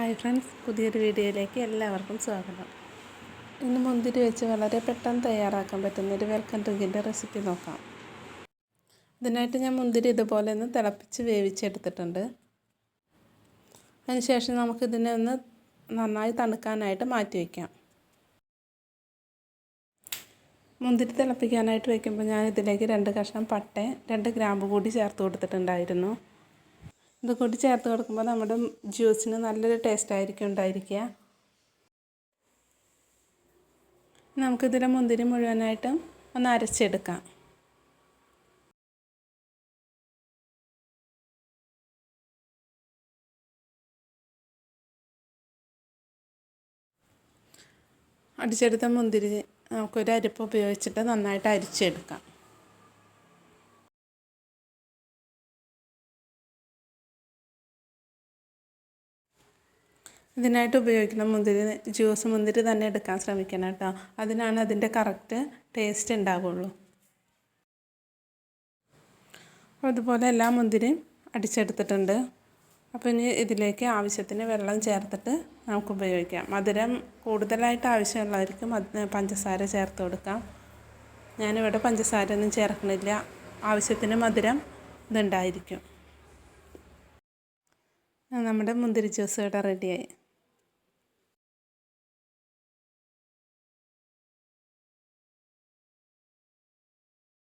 Hi friends പുതിയൊരു വീഡിയോയിലേക്ക് എല്ലാവർക്കും സ്വാഗതം. ഇന്ന് മുന്തിരി വെച്ച് വളരെ പെട്ടെന്ന് തയ്യാറാക്കാൻ പറ്റുന്ന ഒരു വെൽക്കം ഡ്രിങ്കിന്റെ റെസിപ്പി നോക്കാം. ഇതിനായിട്ട് ഞാൻ മുന്തിരി ഇതുപോലെ ഒന്ന് തിളപ്പിച്ച് വേവിച്ചെടുത്തിട്ടുണ്ട്. അതിനുശേഷം നമുക്കിതിനെ ഒന്ന് നന്നായി തണുക്കാനായിട്ട് മാറ്റി വയ്ക്കാം. മുന്തിരി തിളപ്പിക്കാനായിട്ട് വയ്ക്കുമ്പോൾ ഞാൻ ഇതിലേക്ക് രണ്ട് കഷ്ണം പട്ട രണ്ട് ഗ്രാമ്പ് കൂടി ചേർത്ത് കൊടുത്തിട്ടുണ്ടായിരുന്നു. ഇത് കൂടി ചേർത്ത് കൊടുക്കുമ്പോൾ നമ്മുടെ ജ്യൂസിന് നല്ലൊരു ടേസ്റ്റ് ആയിരിക്കും ഉണ്ടായിരിക്കുക. നമുക്കിതിലെ മുന്തിരി മുഴുവനായിട്ടും ഒന്ന് അരച്ചെടുക്കാം. അടിച്ചെടുത്ത മുന്തിരി നമുക്കൊരു അരിപ്പ് ഉപയോഗിച്ചിട്ട് നന്നായിട്ട് അരിച്ചെടുക്കാം. ഇതിനായിട്ട് ഉപയോഗിക്കുന്ന മുന്തിരി ജ്യൂസ് മുന്തിരി തന്നെ എടുക്കാൻ ശ്രമിക്കണം കേട്ടോ. അതിനാണ് അതിന്റെ കറക്റ്റ് ടേസ്റ്റ് ഉണ്ടാവുള്ളൂ. അതുപോലെ എല്ലാ മുന്തിരിയും അടിച്ചെടുത്തിട്ടുണ്ട്. അപ്പോൾ ഇനി ഇതിലേക്ക് ആവശ്യത്തിന് വെള്ളം ചേർത്തിട്ട് നമുക്ക് ഉപയോഗിക്കാം. മധുരം കൂടുതലായിട്ട് ആവശ്യമുള്ളവർക്ക് പഞ്ചസാര ചേർത്ത് കൊടുക്കാം. ഞാനിവിടെ പഞ്ചസാര ഒന്നും ചേർക്കണില്ല. ആവശ്യത്തിന് മധുരം ഇതുണ്ടായിരിക്കും. നമ്മുടെ മുന്തിരി ജ്യൂസ് ഇവിടെ റെഡിയായി